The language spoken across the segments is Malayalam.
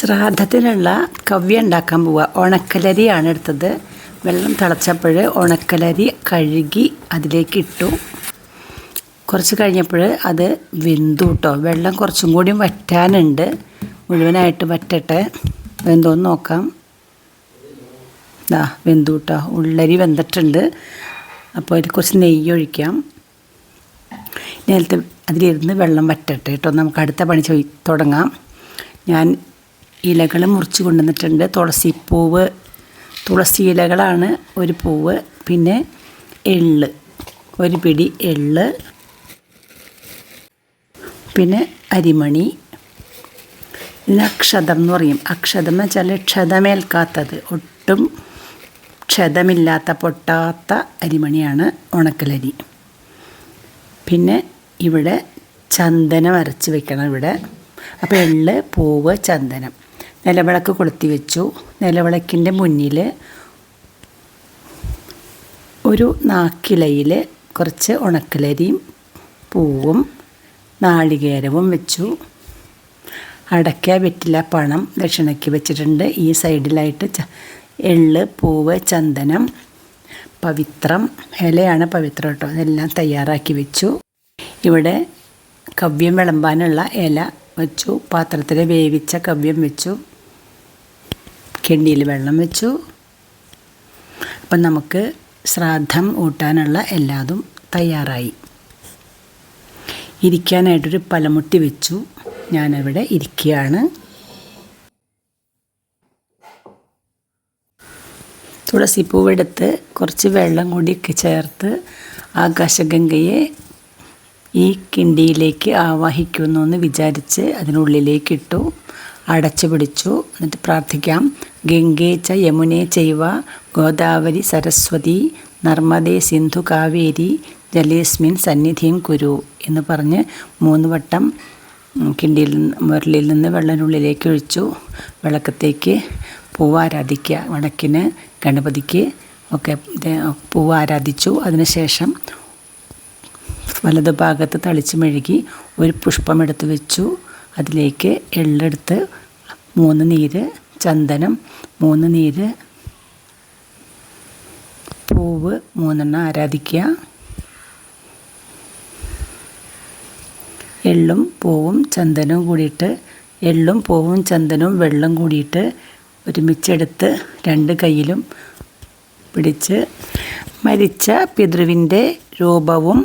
ശ്രാദ്ധത്തിനുള്ള കവ്യ ഉണ്ടാക്കാൻ പോവുക ഉണക്കലരിയാണ് എടുത്തത്. വെള്ളം തിളച്ചപ്പോൾ ഉണക്കലരി കഴുകി അതിലേക്ക് ഇട്ടു. കുറച്ച് കഴിഞ്ഞപ്പോൾ അത് വെന്തു കേട്ടോ. വെള്ളം കുറച്ചും കൂടി വറ്റാനുണ്ട്. മുഴുവനായിട്ട് വറ്റട്ടെ. വെന്തോന്ന് നോക്കാം. ദാ വെന്തു കേട്ടോ. ഉള്ളരി വെന്തിട്ടുണ്ട്. അപ്പോൾ അതിൽ കുറച്ച് നെയ്യ് ഒഴിക്കാം. നേരത്തെ അതിലിരുന്ന് വെള്ളം വറ്റട്ടെ കേട്ടോ. നമുക്ക് അടുത്ത പണി തുടങ്ങാം. ഞാൻ ഇലകൾ മുറിച്ച് കൊണ്ടുവന്നിട്ടുണ്ട്. പൂവ് തുളസി ഇലകളാണ് ഒരു പൂവ് പിന്നെ എള്ള് ഒരു പിടി എള്ള് പിന്നെ അരിമണി പിന്നെ അക്ഷതം എന്ന് പറയും. അക്ഷതം എന്ന് വെച്ചാൽ ക്ഷതമേൽക്കാത്തത്. ഒട്ടും ക്ഷതമില്ലാത്ത പൊട്ടാത്ത അരിമണിയാണ് ഉണക്കലരി. പിന്നെ ഇവിടെ ചന്ദനം അരച്ച് വെക്കണം ഇവിടെ. അപ്പോൾ എള്ള് പൂവ് ചന്ദനം. നിലവിളക്ക് കൊളുത്തി വെച്ചു. നിലവിളക്കിന്റെ മുന്നിൽ ഒരു നാക്കിലയിൽ കുറച്ച് ഉണക്കലരിയും പൂവും നാളികേരവും വെച്ചു. അടയ്ക്ക വെറ്റില പണം ദക്ഷിണയ്ക്ക് വെച്ചിട്ടുണ്ട്. ഈ സൈഡിലായിട്ട് ച എള്ള് പൂവ് ചന്ദനം പവിത്രം ഇലയാണ് പവിത്രം കേട്ടോ. അതെല്ലാം തയ്യാറാക്കി വെച്ചു. ഇവിടെ കവ്യം വിളമ്പാനുള്ള ഇല വെച്ചു. പാത്രത്തിൽ വേവിച്ച കവ്യം വെച്ചു. കിണ്ടിയിൽ വെള്ളം വെച്ചു. അപ്പം നമുക്ക് ശ്രാദ്ധം ഊട്ടാനുള്ള എല്ലാതും തയ്യാറായി. ഇരിക്കാനായിട്ടൊരു പലമുട്ടി വെച്ചു. ഞാനവിടെ ഇരിക്കുകയാണ്. തുളസിപ്പൂവെടുത്ത് കുറച്ച് വെള്ളം കൂടിയൊക്കെ ചേർത്ത് ആകാശഗംഗയെ ഈ കിണ്ടിയിലേക്ക് ആവാഹിക്കുന്നു എന്ന് വിചാരിച്ച് അതിനുള്ളിലേക്ക് ഇട്ടു. അടച്ചു പിടിച്ചു. എന്നിട്ട് പ്രാർത്ഥിക്കാം. ഗംഗേ ച യമുനെ ചൈവ ഗോദാവരി സരസ്വതി നർമ്മദേ സിന്ധു കാവേരി ജലേസ്മിൻ സന്നിധിയും കുരു എന്ന് പറഞ്ഞ് മൂന്ന് വട്ടം കിണ്ടിയിൽ മുരളിൽ നിന്ന് വെള്ളനുള്ളിലേക്ക് ഒഴിച്ചു വിളക്കത്തേക്ക് പൂവാരാധിക്കുക. വിളക്കിന് ഗണപതിക്ക് ഒക്കെ പൂവാരാധിച്ചു. അതിനുശേഷം വലതുഭാഗത്ത് തളിച്ച് മെഴുകി ഒരു പുഷ്പം എടുത്ത് വെച്ചു. അതിലേക്ക് എള്ളെടുത്ത് മൂന്ന് നീര് ചന്ദനം മൂന്ന് നീര് പൂവ് മൂന്നെണ്ണം ആരാധിക്കുക. എള്ളും പൂവും ചന്ദനവും കൂടിയിട്ട് എള്ളും പൂവും ചന്ദനവും വെള്ളം കൂടിയിട്ട് ഒരുമിച്ചെടുത്ത് രണ്ട് കയ്യിലും പിടിച്ച് മരിച്ച പിതൃവിന്റെ രൂപവും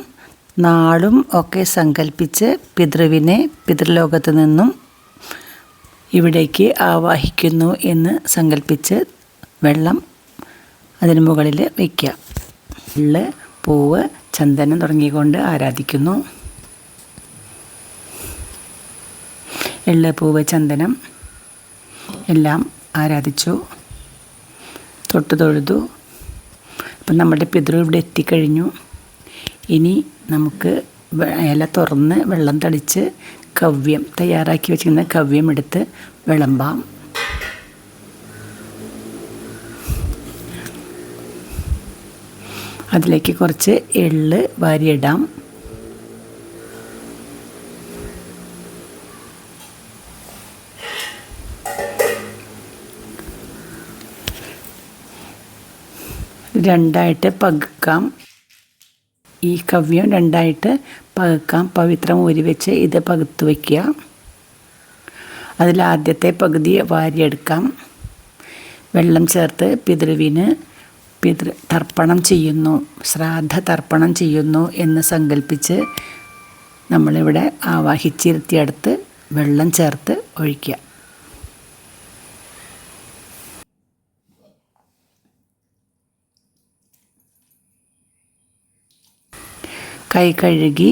നാളും ഒക്കെ സങ്കല്പിച്ച് പിതൃവിനെ പിതൃലോകത്ത് നിന്നും ഇവിടേക്ക് ആവാഹിക്കുന്നു എന്ന് സങ്കല്പിച്ച് വെള്ളം അതിന് മുകളിൽ വയ്ക്കുക. ഉള്ള പൂവ് ചന്ദനം തുടങ്ങിക്കൊണ്ട് ആരാധിക്കുന്നു. എള്ള് പൂവ് ചന്ദനം എല്ലാം ആരാധിച്ചു. തൊട്ട് തൊഴുതു. അപ്പം നമ്മുടെ പിതൃ ഇവിടെ എത്തിക്കഴിഞ്ഞു. ഇനി നമുക്ക് ഇല തുറന്ന് വെള്ളം തളിച്ച് കവ്യം തയ്യാറാക്കി വെച്ചിരുന്ന കവ്യം എടുത്ത് വിളമ്പാം. അതിലേക്ക് കുറച്ച് എള്ള് വാരിയിടാം. രണ്ടായിട്ട് പകുക്കാം. ഈ കവ്യം രണ്ടായിട്ട് പകുക്കാം പവിത്രം ഊരി വെച്ച് ഇത് പകുത്ത് വയ്ക്കുക അതിൽ ആദ്യത്തെ പകുതി വാരിയെടുക്കാം. വെള്ളം ചേർത്ത് പിതൃവിന് പിതൃ തർപ്പണം ചെയ്യുന്നു ശ്രാദ്ധ തർപ്പണം ചെയ്യുന്നു എന്ന് സങ്കല്പിച്ച് നമ്മളിവിടെ ആവാഹിച്ചിരുത്തിയെടുത്ത് വെള്ളം ചേർത്ത് ഒഴിക്കുക. കൈ കഴുകി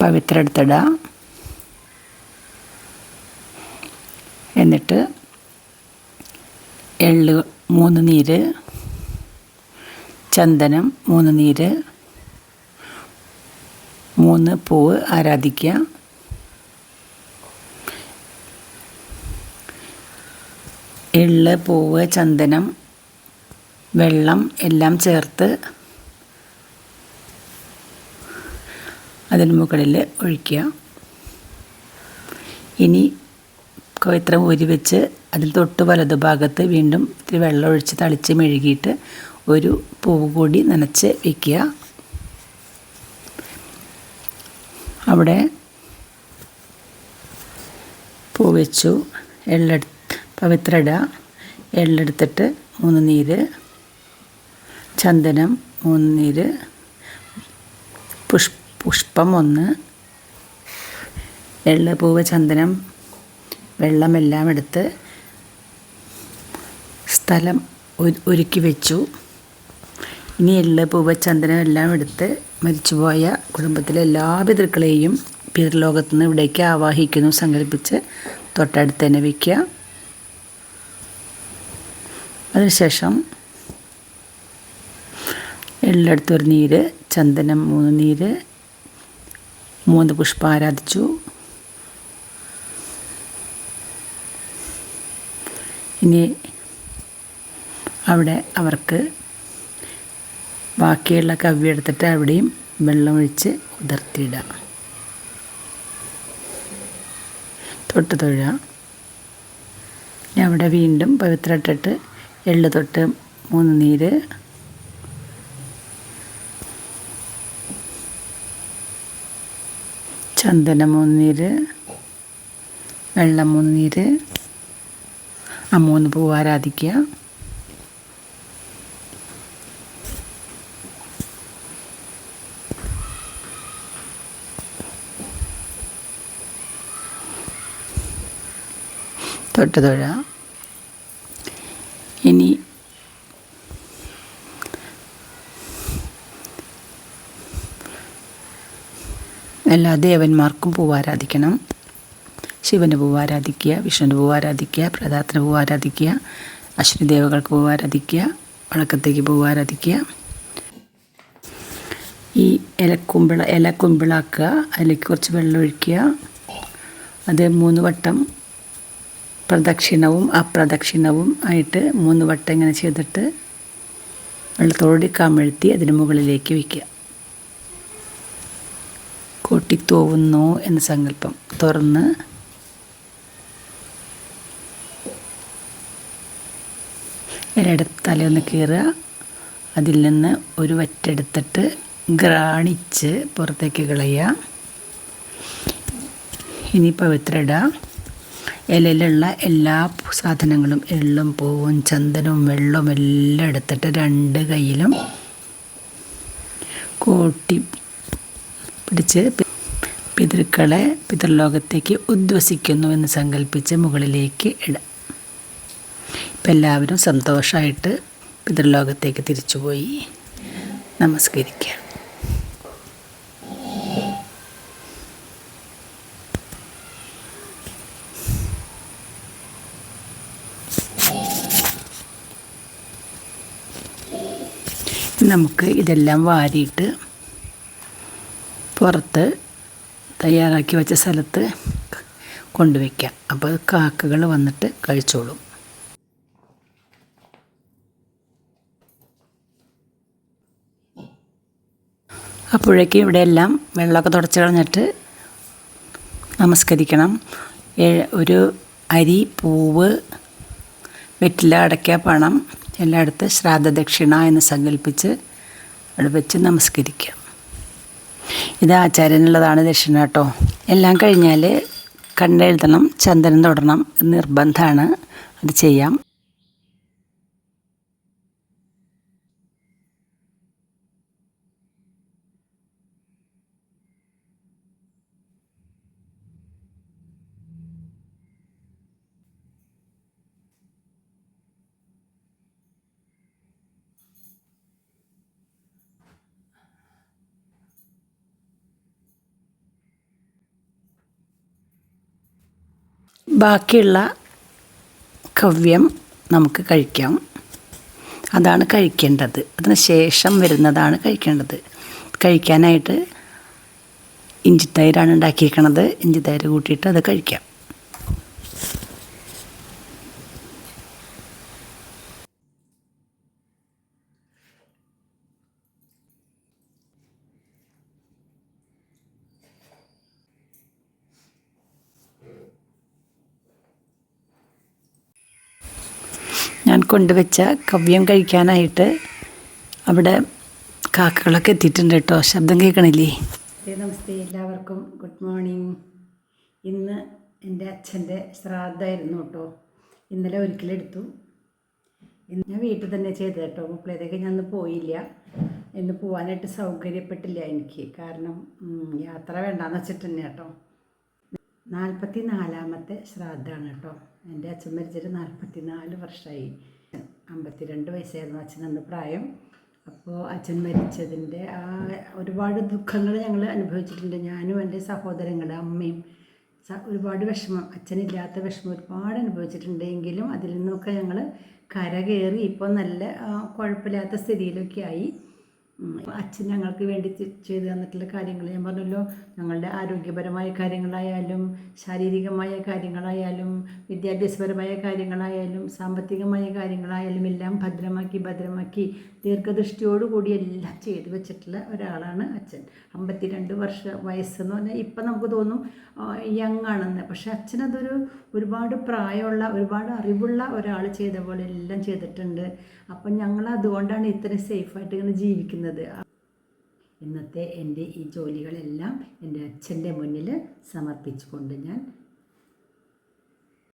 പവിത്രെടുത്തിടുക എന്നിട്ട് എള്ള് മൂന്ന് നീര് ചന്ദനം മൂന്ന് നീര് മൂന്ന് പൂവ് ആരാധിക്കുക. എള്ള് പൂവ് ചന്ദനം വെള്ളം എല്ലാം ചേർത്ത് അതിന് മുകളിൽ ഒഴിക്കുക. ഇനി കൊയത്രം ഊരി വെച്ച് അതിൽ തൊട്ട് വലതു ഭാഗത്ത് വീണ്ടും ഇത്തിരി വെള്ളം ഒഴിച്ച് തളിച്ച് മെഴുകിയിട്ട് ഒരു പൂവ് കൂടി നനച്ച് വയ്ക്കുക അവിടെ പൂ വെച്ചു. എള്ളെടുത്ത് പവിത്രട എള്ളെടുത്തിട്ട് മൂന്ന് നീര്. ചന്ദനം മൂന്ന് നീര്. പുഷ് പുഷ്പം ഒന്ന് എള്ള് പൂവ് ചന്ദനം വെള്ളമെല്ലാം എടുത്ത് സ്ഥലം ഒരുക്കി വെച്ചു. ഇനി എള്ള് പൂവ് ചന്ദനം എല്ലാം എടുത്ത് മരിച്ചുപോയ കുടുംബത്തിലെ എല്ലാ പിതൃക്കളെയും പിതൃലോകത്തു നിന്ന് ഇവിടേക്ക് ആവാഹിക്കുന്നു. സങ്കല്പിച്ച് തൊട്ടടുത്ത് തന്നെ വയ്ക്കുക. അതിനുശേഷം എള്ളെടുത്തൊരു നീര് ചന്ദനം മൂന്ന് നീര് മൂന്ന് പുഷ്പം ആരാധിച്ചു ഇനി അവിടെ അവർക്ക് ബാക്കിയുള്ള കവ്യം എടുത്തിട്ട് അവിടെയും വെള്ളമൊഴിച്ച് ഉതിർത്തിയിടുക. തൊട്ട് തൊഴുക. ഇനി അവിടെ വീണ്ടും പവിത്ര ഇട്ടിട്ട് എള്ള് തൊട്ട് മൂന്ന് നീര്. ചന്ദനം മുന്നീര് വെള്ളം മുന്നീര് നീര് ആ മൂന്ന് പൂവ് ആരാധിക്കുക. തൊട്ട് തൊഴ ഇനി എല്ലാ ദേവന്മാർക്കും പൂവാരാധിക്കണം ശിവന് പൂവാരാധിക്കുക വിഷ്ണുവിന് പൂവാരാധിക്കുക പ്രതാത്തിന് പൂവാരാധിക്കുക അശ്വിനി ദേവകൾക്ക് പൂവാരാധിക്കുക വഴക്കത്തേക്ക് പൂവാരാധിക്കുക ഈ ഇലക്കുമ്പിള ഇല കുമ്പിളാക്കുക അതിലേക്ക് കുറച്ച് വെള്ളം ഒഴിക്കുക. അത് മൂന്ന് വട്ടം പ്രദക്ഷിണവും അപ്രദക്ഷിണവും ആയിട്ട് മൂന്ന് വട്ടം ഇങ്ങനെ ചെയ്തിട്ട് വെള്ളത്തോടി കമിഴ്ത്തി അതിന് മുകളിലേക്ക് വയ്ക്കുക കൊട്ടിത്തോവുന്നു എന്ന സങ്കല്പം. തുറന്ന് ഇലയുടെ തലയൊന്ന് കീറുക. അതിൽ നിന്ന് ഒരു വറ്റെടുത്തിട്ട് ഗ്രാണിച്ച് പുറത്തേക്ക് കളയുക. ഇനി പവിത്ര ഇടുക ഇലയിലുള്ള എല്ലാ സാധനങ്ങളും എള്ളും പൂവും ചന്ദനവും വെള്ളവും എല്ലാം എടുത്തിട്ട് രണ്ട് കയ്യിലും കോട്ടി പിടിച്ച് പിതൃക്കളെ പിതൃലോകത്തേക്ക് ഉദ്വസിക്കുന്നു എന്ന് സങ്കല്പിച്ച് മുകളിലേക്ക് ഇടാം. ഇപ്പം എല്ലാവരും സന്തോഷമായിട്ട് പിതൃലോകത്തേക്ക് തിരിച്ചുപോയി നമസ്കരിക്കുക നമുക്ക് ഇതെല്ലാം വാരിയിട്ട് പുറത്ത് തയ്യാറാക്കി വെച്ച സ്ഥലത്ത് കൊണ്ടുവയ്ക്കാം. അപ്പോൾ കാക്കകൾ വന്നിട്ട് കഴിച്ചോളും. അപ്പോഴേക്കും ഇവിടെ എല്ലാം വെള്ളമൊക്കെ തുടച്ച് കളഞ്ഞിട്ട് നമസ്കരിക്കണം. ഒരു അരി പൂവ് വെറ്റില അടയ്ക്ക പണം എല്ലായിടത്ത് ശ്രാദ്ധദക്ഷിണ ശ്രാദ്ധ ദക്ഷിണ എന്ന് സങ്കല്പിച്ച് അവിടെ വെച്ച് നമസ്കരിക്കാം. ഇത് ആചാര്യനുള്ളതാണ് ദക്ഷിണ കേട്ടോ. എല്ലാം കഴിഞ്ഞാൽ കണ്ണെഴുതണം ചന്ദനം തൊടണം നിർബന്ധമാണ്. അത് ചെയ്യാം. ബാക്കിയുള്ള കവ്യം നമുക്ക് കഴിക്കാം. അതാണ് കഴിക്കേണ്ടത്. അതിന് ശേഷം വരുന്നതാണ് കഴിക്കേണ്ടത്. കഴിക്കാനായിട്ട് ഇഞ്ചിത്തൈരാണ് ഉണ്ടാക്കിയിരിക്കണത്. ഇഞ്ചിത്തൈര് കൂട്ടിയിട്ട് അത് കഴിക്കാം ഞാൻ കൊണ്ടുവച്ച കവ്യം കഴിക്കാനായിട്ട് അവിടെ കാക്കകളൊക്കെ എത്തിയിട്ടുണ്ട് കേട്ടോ. ശബ്ദം കേൾക്കണില്ലേ? നമസ്തേ എല്ലാവർക്കും ഗുഡ് മോർണിംഗ്. ഇന്ന് എന്റെ അച്ഛന്റെ ശ്രാദ്ധമായിരുന്നു കേട്ടോ. ഇന്നലെ ഒരിക്കലെടുത്തു. ഇന്ന് ഞാൻ വീട്ടിൽ തന്നെ ചെയ്തത് കേട്ടോ. മുപ്പളേതൊക്കെ ഞാൻ ഇന്ന് പോയില്ല. ഇന്ന് പോകാനായിട്ട് സൗകര്യപ്പെട്ടില്ല എനിക്ക്. കാരണം യാത്ര വേണ്ടാന്ന് വെച്ചിട്ട് തന്നെ കേട്ടോ. നാൽപ്പത്തി നാലാമത്തെ ശ്രാദ്ധമാണ് കേട്ടോ. എന്റെ അച്ഛൻ മരിച്ചിട്ട് നാൽപ്പത്തി നാല് വർഷമായി. അമ്പത്തിരണ്ട് വയസ്സായിരുന്നു അച്ഛൻ അന്ന് പ്രായം. അപ്പോൾ അച്ഛൻ മരിച്ചതിന്റെ ആ ഒരുപാട് ദുഃഖങ്ങൾ ഞങ്ങൾ അനുഭവിച്ചിട്ടുണ്ട്. ഞാനും എന്റെ സഹോദരങ്ങൾ അമ്മയും ഒരുപാട് വിഷമം അച്ഛനില്ലാത്ത വിഷമം ഒരുപാട് അനുഭവിച്ചിട്ടുണ്ട്. എങ്കിലും അതിൽ നിന്നൊക്കെ ഞങ്ങൾ കരകയറി ഇപ്പോൾ നല്ല കുഴപ്പമില്ലാത്ത സ്ഥിതിയിലൊക്കെ ആയി. അച്ഛൻ ഞങ്ങൾക്ക് വേണ്ടി ചെയ്തു തന്നിട്ടുള്ള കാര്യങ്ങൾ ഞാൻ പറഞ്ഞല്ലോ. ഞങ്ങളുടെ ആരോഗ്യപരമായ കാര്യങ്ങളായാലും ശാരീരികമായ കാര്യങ്ങളായാലും വിദ്യാഭ്യാസപരമായ കാര്യങ്ങളായാലും സാമ്പത്തികമായ കാര്യങ്ങളായാലും എല്ലാം ഭദ്രമാക്കി ഭദ്രമാക്കി ദീർഘദൃഷ്ടിയോടുകൂടി എല്ലാം ചെയ്തു വെച്ചിട്ടുള്ള ഒരാളാണ് അച്ഛൻ. അമ്പത്തിരണ്ട് വർഷ വയസ്സെന്ന് പറഞ്ഞാൽ ഇപ്പം നമുക്ക് തോന്നും യങ് ആണെന്ന് പക്ഷെ അച്ഛനതൊരു ഒരുപാട് പ്രായമുള്ള ഒരുപാട് അറിവുള്ള ഒരാൾ ചെയ്ത പോലെ എല്ലാം ചെയ്തിട്ടുണ്ട്. അപ്പം ഞങ്ങൾ അതുകൊണ്ടാണ് ഇത്രയും സേഫായിട്ട് ഇങ്ങനെ ജീവിക്കുന്നത്. ഇന്നത്തെ എന്റെ ഈ ജോലികളെല്ലാം എന്റെ അച്ഛന്റെ മുന്നിൽ സമർപ്പിച്ചുകൊണ്ട് ഞാൻ